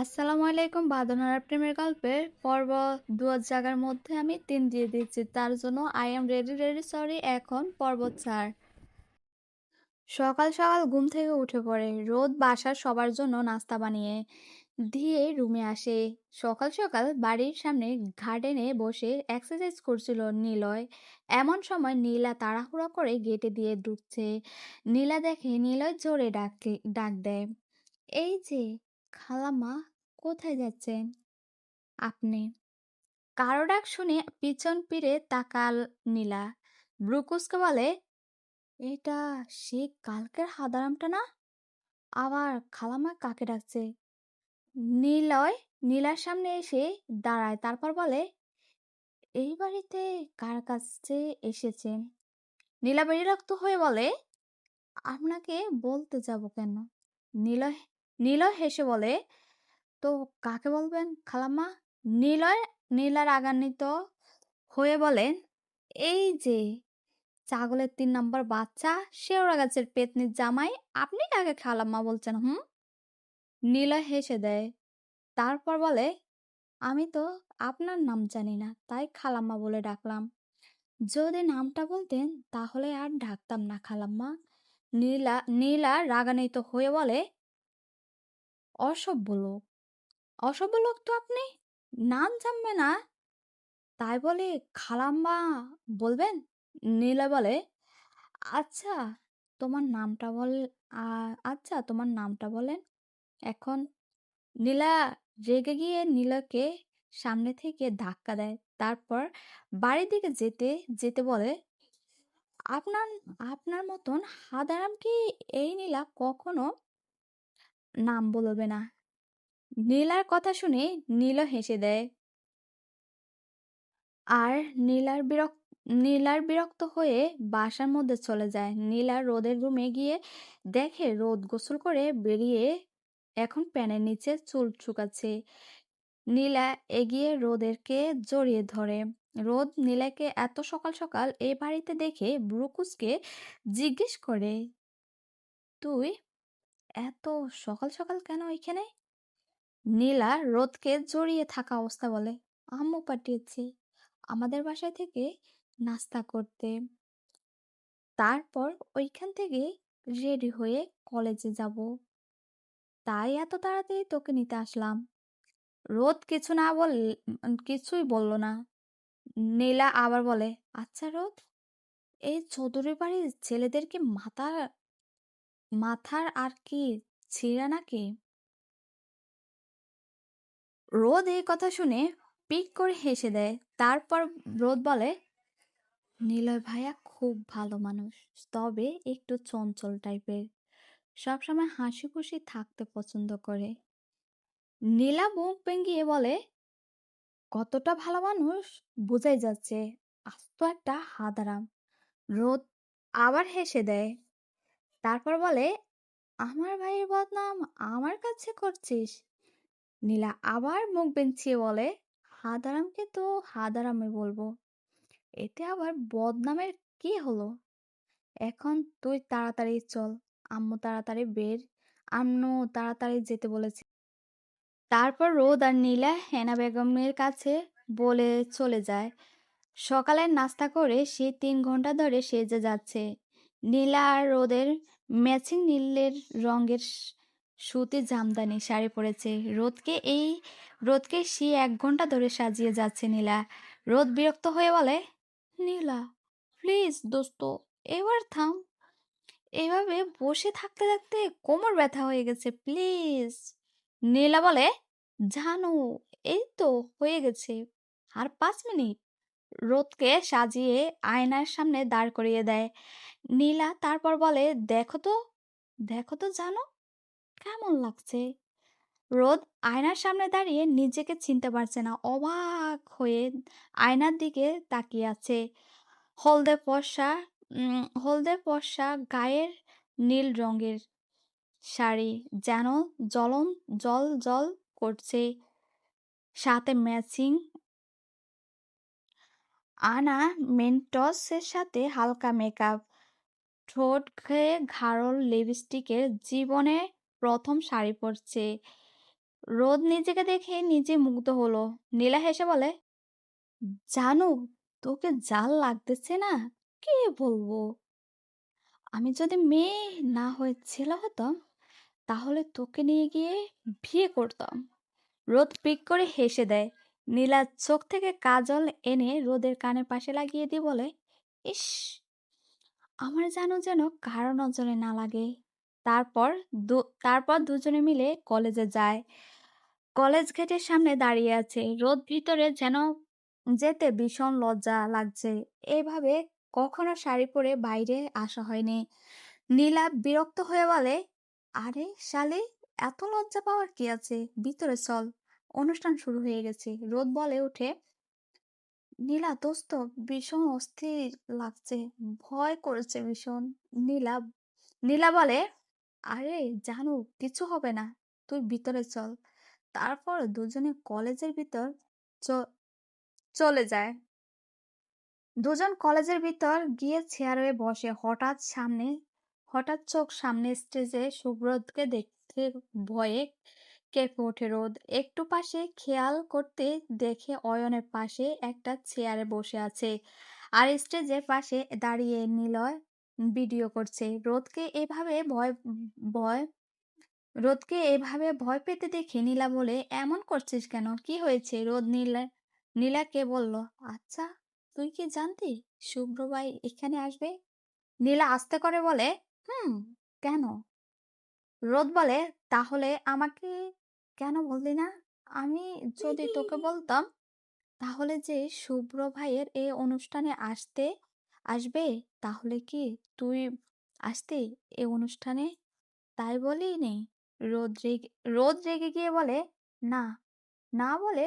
আসসালামু আলাইকুম বাঁধনার প্রেমের গল্পের পর্ব দুয়ার জায়গার মধ্যে আমি তিন দিয়ে দিচ্ছি। তার জন্য I am ready ready sorry এখন পর্ব চার। সকাল সকাল ঘুম থেকে উঠে পড়ে। রোদ বাসার সবার জন্য নাস্তা বানিয়ে দিয়ে রুমে আসে। সকাল সকাল বাড়ির সামনে গার্ডেনে বসে এক্সারসাইজ করছিল নীলয়। এমন সময় নীলা তাড়াহুড়া করে গেটে দিয়ে ঢুকছে। নীলা দেখে নীলয় জোরে ডাক ডাক দেয়, এই যে খালাম্মা, কোথায় যাচ্ছেন? আপনি। কারও ডাক শুনে পিছন ফিরে তাকাল নীলা। ব্রুকুসকে বলে, এটা সে কালকের হাদারামটা না? আবার খালাম্মা কাকে ডাকছে? নীলয় নীলার সামনে এসে দাঁড়ায়, তারপর বলে, এই বাড়িতে কার কাছে এসেছেন? নীলা বিরক্ত হয়ে বলে, আপনাকে বলতে যাব কেন? নীলয় নীলয় হেসে বলে, তো কাকে বলবেন খালাম্মা? নীলয় নীলা রাগান্বিত হয়ে বলেন এই যে, ছাগলের তিন নম্বর বাচ্চা, শেওড়া গাছের পেতনির জামাই, আপনি কাকে খালাম্মা বলছেন, হুম? নীলয় হেসে দেয়, তারপর বলে, আমি তো আপনার নাম জানি না, তাই খালাম্মা বলে ডাকলাম। যদি নামটা বলতেন, তাহলে আর ডাকতাম না খালাম্মা। নীলা নীলা রাগান্বিত হয়ে বলে অসভ্য লোক। অসভ্য লোক তো আপনি নাম জানবে না। তাই বলে খালাম্মা বলবেন? নীলা বলে আচ্ছা তোমার নামটা বল আচ্ছা তোমার নামটা বলেন। এখন নীলা রেগে গিয়ে নীলাকে সামনে থেকে ধাক্কা দেয়। তারপর বাড়ির দিকে যেতে যেতে বলে, আপনার আপনার মতন হাদারাম কি এই নীলা কখনো নাম বলবে না। নীলার কথা শুনে নীল হেসে দেয়। আর নীলার বিরক্ত নীলার বিরক্ত হয়ে বাসার মধ্যে চলে যায়। নীলা রোদের রুমে গিয়ে দেখে রোদ গোসল করে বেরিয়ে এখন প্যানের নিচে চুল শুকাচ্ছে। নীলা এগিয়ে রোদেরকে জড়িয়ে ধরে। রোদ নীলাকে এত সকাল সকাল এ বাড়িতে দেখে ব্রুকুসকে জিজ্ঞেস করে, তুই এত সকাল সকাল কেন এখানে? নীলা রোদকে জড়িয়ে থাকা অবস্থা বলে, আম্মু পাঠিয়েছি। আমাদের বাসায় থেকে নাস্তা করতে। তারপর ওইখান থেকে রেডি হয়ে কলেজে যাব। তাই এত তাড়াতাড়ি তোকে নিতে আসলাম। রোদ কিছু না বল কিছুই বলল না। নীলা আবার বলে আচ্ছা রোদ, এই চৌধুরী বাড়ির ছেলেদেরকে মাথা মাথার আর কি ছিঁড়া নাকি? রোদ এই কথা শুনে পিক করে হেসে দেয়। তারপর রোদ বলে, নিলয় ভাইয়া খুব ভালো মানুষ, তবে একটু চঞ্চল টাইপের। সবসময় হাসি খুশি থাকতে পছন্দ করে। নীলা মুখ ভেঙিয়ে বলে, কতটা ভালো মানুষ, বোঝাই যাচ্ছে। আস্ত একটা হাদারাম। রোদ আবার হেসে দেয় তারপর বলে, আমার ভাইয়ের বদনাম আমার কাছে করছিস? নীলা আবার মুখ বেঞ্চিয়ে বলে, হাদারামকে তো হাদারামে বলব। এতে আবার বদনামের কি হলো? এখন তুই তাড়াতাড়ি চল, আম্মু তাড়াতাড়ি বের, আম্মু তাড়াতাড়ি যেতে বলেছে। তারপর রোদ আর নীলা হেনা বেগমের কাছে বলে চলে যায়। সকালের নাস্তা করে সে তিন ঘণ্টা ধরে সেজে যাচ্ছে। নীলা আর রোদের ম্যাচিং নীলের রঙের সুতি জামদানি, শাড়ি পরেছে। রোদকে এই, রোদকে সে এক ঘণ্টা ধরে সাজিয়ে যাচ্ছে নীলা। রোদ বিরক্ত হয়ে বলে, নীলা প্লিজ দোস্ত, এবার থাম। এভাবে বসে থাকতে থাকতে কোমর ব্যথা হয়ে গেছে প্লিজ নীলা বলে, জানো, এই তো হয়ে গেছে, আর পাঁচ মিনিট। রোদকে সাজিয়ে আয়নার সামনে দাঁড় করিয়ে দেয়। নীলা তারপর বলে, দেখো তো দেখো তো জানো, কেমন লাগছে? রোদ আয়নার সামনে দাঁড়িয়ে নিজেকে চিনতে পারছে না, অবাক হয়ে আয়নার দিকে তাকিয়ে আছে। হলদে পশা হলদে পশা গায়ের নীল রঙের শাড়ি যেন জলন জল জল করছে। সাথে ম্যাচিং আনা মেন্টসের সাথে হালকা মেকআপ ঠোঁট খেয়ে ঘাড়ল লিপস্টিকের জীবনে প্রথম শাড়ি পরছে। রোদ নিজেকে দেখে নিজে মুগ্ধ হলো। নীলা হেসে বলে, জানো, তোকে জাল লাগতেছে না? কে বলব? আমি যদি মেয়ে না হয়ে ছেলে হতাম, তাহলে তোকে নিয়ে গিয়ে বিয়ে করতাম। রোদ পিক করে হেসে দেয়। নীলা চোখ থেকে কাজল এনে রোদের কানের পাশে লাগিয়ে দিয়ে বলে, ইস, আমার যেন যেন কারও নজরে না লাগে। তারপর দু- তারপর দুজনে মিলে কলেজে যায়। কলেজ গেটের সামনে দাঁড়িয়ে আছে। রোদ ভিতরে যেন যেতে ভীষণ লজ্জা লাগছে। এভাবে কখনো শাড়ি পরে বাইরে আসা হয়নি। নীলা বিরক্ত হয়ে বলে, আরে শালি, এত লজ্জা পাওয়ার কি আছে? ভিতরে চল। অনুষ্ঠান শুরু হয়ে গেছে। রোদ বলে উঠে নীলা, দোস্ত, ভীষণ অস্থির লাগছে। ভয় করেছে ভীষণ। নীলা নীলা বলে, আরে, জানু, কিছু হবে না। তুই ভিতরে চল। তারপর দুজনে কলেজের ভিতর চলে যায়। দুজন কলেজের ভিতর গিয়ে চেয়ারে বসে। হঠাৎ সামনে, হঠাৎ চোখ সামনে স্টেজে সুব্রতকে দেখতে ভয়ে কেঁপে ওঠে রোদ। একটু পাশে খেয়াল করতে দেখে অয়নের পাশে একটা চেয়ারে বসে আছে আর স্টেজের পাশে দাঁড়িয়ে নিলয় ভিডিও করছে। রোদকে এভাবে ভয় ভয়, রোদকে এভাবে ভয় পেতে দেখে নীলা বলে, এমন করছিস কেন? কি হয়েছে? রোদ নীলা, নীলাকে বলল আচ্ছা তুই কি জানতি শুভ্র ভাই এখানে আসবে? নীলা আস্তে করে বলে, হুম, কেন? রোদ বলে, তাহলে আমাকে কেন বললি না? আমি যদি তোকে বলতাম তাহলে যে শুভ্র ভাইয়ের এই অনুষ্ঠানে আসতে আসবে তাহলে কি তুই আসতে এই অনুষ্ঠানে? তাই বলি নেই। রোদ রেগে রোদ রেগে গিয়ে বলে না না বলে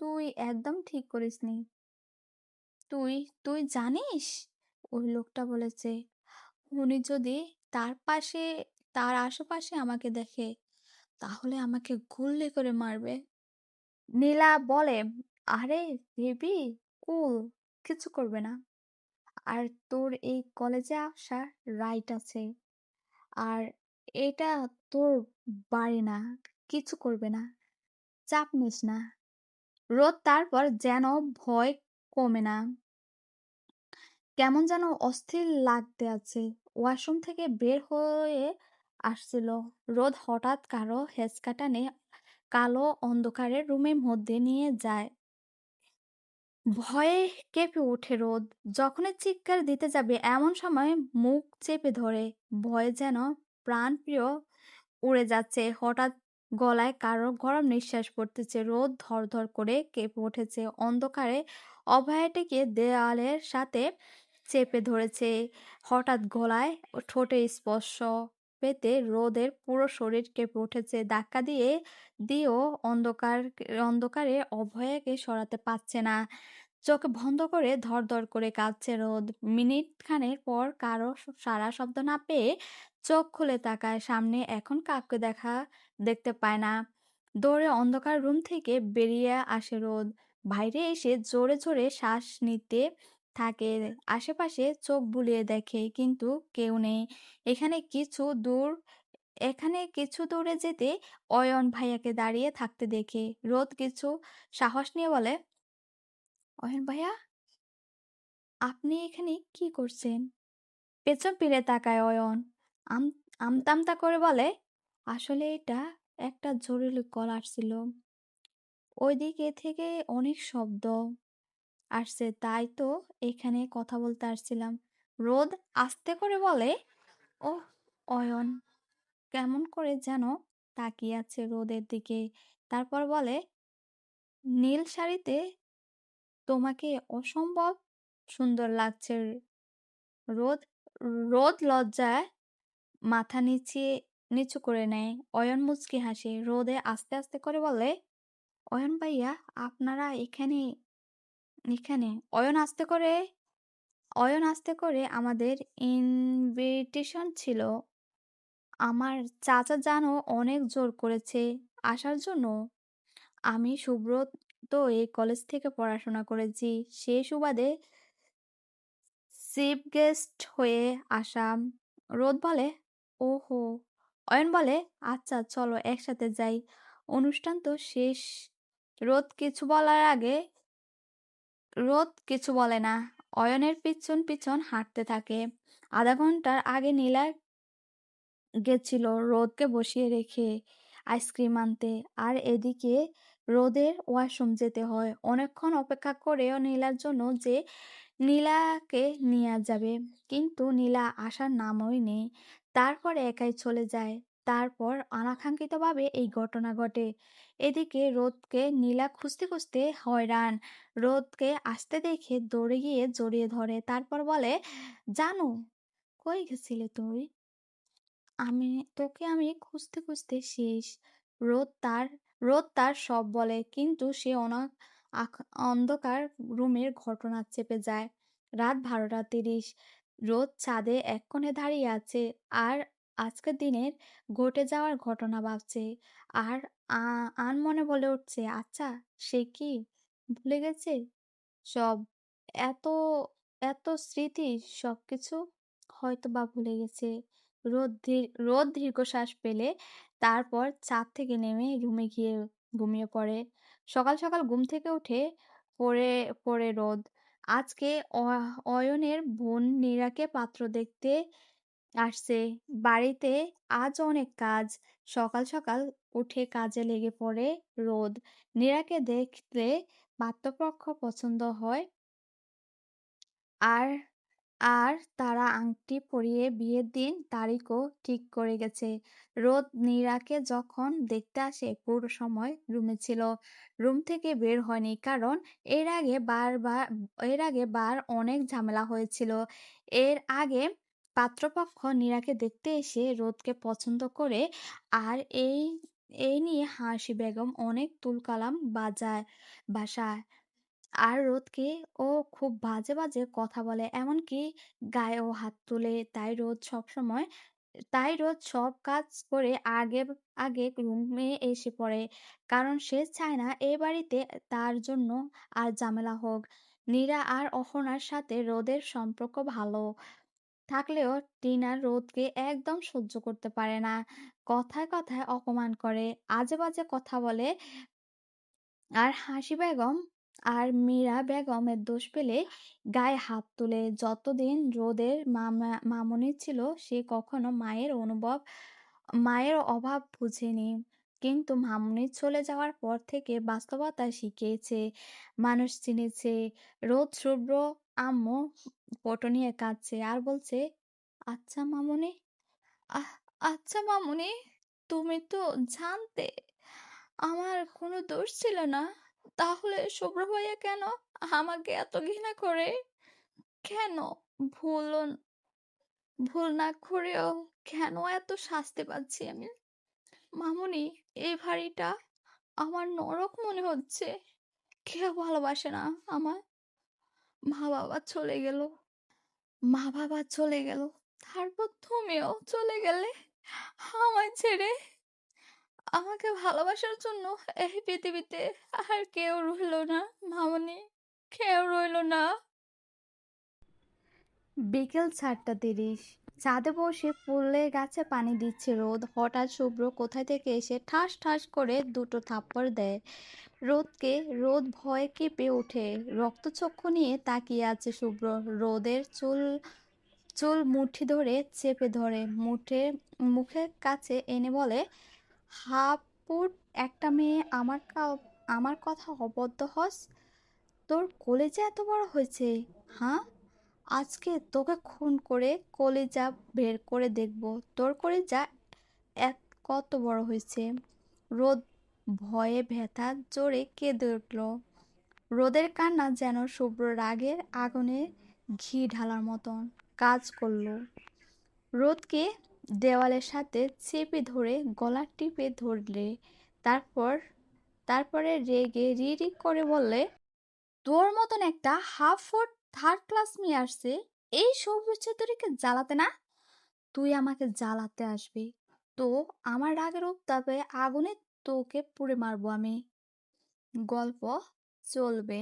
তুই একদম ঠিক করিসনি। তুই তুই জানিস? ওই লোকটা বলেছে। উনি যদি তার পাশে তার আশেপাশে আমাকে দেখে তাহলে আমাকে গুল্লি করে মারবে। নীলা বলে, আরে বেবি কুল, কিছু করবে না। আর তোর এই কলেজে আসার রাইট আছে। আর এটা তোর বাড়ি না, কিছু করবে না, চাপ নিস না। রোদ তারপর যেন ভয় কমে না। কেমন যেন অস্থির লাগতে আছে। ওয়াশরুম থেকে বের হয়ে আসছিল। রোদ হঠাৎ কারও হেঁচকা টানে কালো অন্ধকারের রুমের মধ্যে নিয়ে যায়। ভয়ে কেঁপে ওঠে রোদ। যখনই চিৎকার দিতে যাবে, এমন সময় মুখ চেপে ধরে। ভয়ে যেন প্রাণপ্রিয় উড়ে যাচ্ছে। হঠাৎ গলায় কারও গরম নিঃশ্বাস পড়তেছে। রোদ ধর করে কেঁপে উঠেছে। অন্ধকারে অভয়াটিকে দেওয়ালের সাথে চেপে ধরেছে। হঠাৎ গলায় ঠোঁটে স্পর্শ পেতে রোদের পুরো শরীর কেঁপে উঠেছে। ধাক্কা দিয়ে, দিয়েও অন্ধকার, অন্ধকারে অভয়াকে সরাতে পারছে না। চোখ বন্ধ করে ধর ধর করে কাঁদছে রোদ। মিনিট খানের পর কারও সারা শব্দ না পেয়ে চোখ খুলে তাকায়। সামনে এখন কাউকে দেখা, দেখতে পায় না। দৌড়ে অন্ধকার রুম থেকে বেরিয়ে আসে রোদ। বাইরে এসে জোরে জোরে শ্বাস নিতে থাকে। আশেপাশে চোখ বুলিয়ে দেখে কিন্তু কেউ নেই। এখানে কিছু দূর, এখানে কিছু দূরে যেতে অয়ন ভাইয়াকে দাঁড়িয়ে থাকতে দেখে রোদ কিছু সাহস নিয়ে বলে, অয়ন ভাইয়া, আপনি এখানে কি করছেন? পেছন ফিরে তাকায় অয়ন। আম, আমতামতা করে বলে, আসলে এটা একটা জরুরি কল আসছিল। ওইদিকে থেকে অনেক শব্দ। আসছে, তাই তো এখানে কথা বলতে আসছিলাম। রোদ আস্তে করে বলে ও অয়ন, কেমন করে যেন তাকিয়ে আছে রোদের দিকে। তারপর বলে, নীল শাড়িতে তোমাকে অসম্ভব সুন্দর লাগছে। রোদ রোদ লজ্জায় মাথা নিচিয়ে নিচু করে নেয়। অয়ন মুচকি হাসে। রোদে আস্তে আস্তে করে বলে, অয়ন ভাইয়া, আপনারা এখানে এখানে অয়ন আস্তে করে, অয়ন আস্তে করে আমাদের ইনভিটেশন ছিল। আমার চাচা জানো অনেক জোর করেছে আসার জন্য। আমি সুব্রত এই কলেজ থেকে পড়াশোনা করেছি। সেই সুবাদে চিফ গেস্ট হয়ে আসাম রোদ বলে, ওহো। অয়ন বলে আচ্ছা চলো একসাথে যাই। অনুষ্ঠান তো শেষ। রোদ কিছু বলার আগে রোদ কিছু বলে না। অয়নের পিছন পিছন হাঁটতে থাকে। আধা ঘণ্টার আগে নীলা গেছিল রোদকে বসিয়ে রেখে আইসক্রিম আনতে। আর এদিকে রোদের ওয়াশরুম যেতে হয়। অনেকক্ষণ অপেক্ষা করেও নীলার জন্য যে নীলাকে নিয়ে যাবে। কিন্তু নীলা আসার নামই নেই। তারপর একাই চলে যায়। তারপর অনাকাঙ্ক্ষিতভাবে এই ঘটনা ঘটে। এদিকে রোদকে নীলা খুঁজতে খুঁজতে হয়রান। রোদকে আসতে দেখে দৌড়ে গিয়ে জড়িয়ে ধরে। তারপর বলে, জানো, কই গেছিলে তুই? আমি, তোকে আমি খুঁজতে খুঁজতে শেষ। রোদ তার রোদ তার সব বলে, কিন্তু সে অনা আখ- অন্ধকার রুমের ঘটনা চেপে যায়। রাত বারোটা তিরিশ। রোদ ছাদে এক কোণে দাঁড়িয়ে আছে। আর আজকের দিনের ঘটে যাওয়ার ঘটনা ভাবছে। আর আন মনে বলে উঠছে আচ্ছা সে কি ভুলে গেছে? সব এত এত স্মৃতি সবকিছু হয়তো বা ভুলে গেছে। রোদ রোদ দীর্ঘশ্বাস পেলে তারপর ছাদ থেকে নেমে রুমে গিয়ে ঘুমিয়ে পড়ে। সকাল সকাল ঘুম থেকে উঠে পড়ে পড়ে রোদ। আজকে অ- অয়নের বোন নীরাকে পাত্র দেখতে আসছে। বাড়িতে আজ অনেক কাজ। সকাল সকাল উঠে কাজে লেগে পড়ে রোদ। নীরাকে দেখলে পাত্রপক্ষ পছন্দ হয়। আর আর তারা আংটি পরিয়ে বিয়ের দিন তারিখও ঠিক করে গেছে। রোদ নীরাকে যখন দেখতে আসে পুরো সময় রুমে ছিল। রুম থেকে বের হয়নি কারণ এর আগে বারবার, এর আগে বার অনেক ঝামেলা হয়েছিল। এর আগে পাত্রপক্ষ নীরাকে দেখতে এসে রোদকে পছন্দ করে আর এই এই নিয়ে হাসি বেগম অনেক তুলকালাম বাজায়, বাসায়। আর রোদকে ও খুব বাজে বাজে কথা বলে, এমনকি গায়েও হাত তুলে। তাই রোদ সব সময় তাই রোদ সব কাজ করে আগে আগে রুমে এসে পড়ে। কারণ সে চায় না এই বাড়িতে তার জন্য আর ঝামেলা হোক। নীরা আর অহনার সাথে রোদের সম্পর্ক ভালো। থাকলেও টিনা রোদকে একদম সহ্য করতে পারে না। কথায় কথায় অপমান করে, আজে বাজে কথা বলে। আর হাসি বেগম আর মীরা বেগমের দোষ পেলে গায়ে হাত তুলে। যতদিন রোদের মামা, মামনি ছিল, সে কখনো মায়ের অনুভব, মায়ের অভাব বুঝেনি। কিন্তু মামনি চলে যাওয়ার পর থেকে বাস্তবতা শিখিয়েছে, মানুষ চিনেছে। রোদ শুভ্র আম্মু ফটো নিয়ে কাঁদছে আর বলছে আচ্ছা মামনি, আহ আচ্ছা মামুনি, তুমি তো জানতে, আমার কোনো দোষ ছিল না। তাহলে শুভ্র ভাইয়া কেন আমাকে এত ঘৃণা করে? কেন ভুল ভুল না করেও কেন এত শাস্তি পাচ্ছি আমি? মামুনি, এই ভারিটা আমার নরক মনে হচ্ছে। কেউ ভালোবাসে না আমার। মা বাবা চলে গেল। মা বাবা চলে গেল। তারপর তুমিও চলে গেলে আমায় ছেড়ে। আমাকে ভালোবাসার জন্য এই পৃথিবীতে আর কেউ রইল না, মামনি। কেউ রইল না। বিকেল চারটা তিরিশ। ছাদে বসে ফুলের গাছে পানি দিচ্ছে রোদ। হঠাৎ শুভ্র কোথায় থেকে এসে ঠাস ঠাস করে দুটো থাপ্পড় দেয়। রোদকে, রোদ ভয়ে কেঁপে ওঠে। রক্তচক্ষু নিয়ে তাকিয়ে আছে শুভ্র। রোদের চুল চুল মুঠি ধরে চেপে ধরে। মুঠে, মুখের কাছে এনে বলে হাপুট একটা মেয়ে আমার আমার কথা অবদ্ধ হস? তোর কলেজে এত বড় হয়েছে হ্যাঁ আজকে তোকে খুন করে কলেজা বের করে দেখব। তোর কলেজা এক কত বড় হয়েছে? রোদ ভয়ে ভেথা জোরে কেঁদে উঠল। রোদের কান্না যেন শুভ্র রাগের আগুনে ঘি ঢালার মতন কাজ করল। রোদকে দেওয়ালের সাথে চেপে ধরে গলা টিপে ধরলে, তারপর, তারপরে রেগে রি রি করে বললে, তোর মতন একটা হাফ ফুট থার্ড ক্লাস মেয়ে আসছে, এই সবুজ তোরিকে জ্বালাতে না? তুই আমাকে জ্বালাতে আসবি। তো আমার রাগের উত্তাপে আগুনে তোকে পুড়ে মারবো আমি। গল্প চলবে।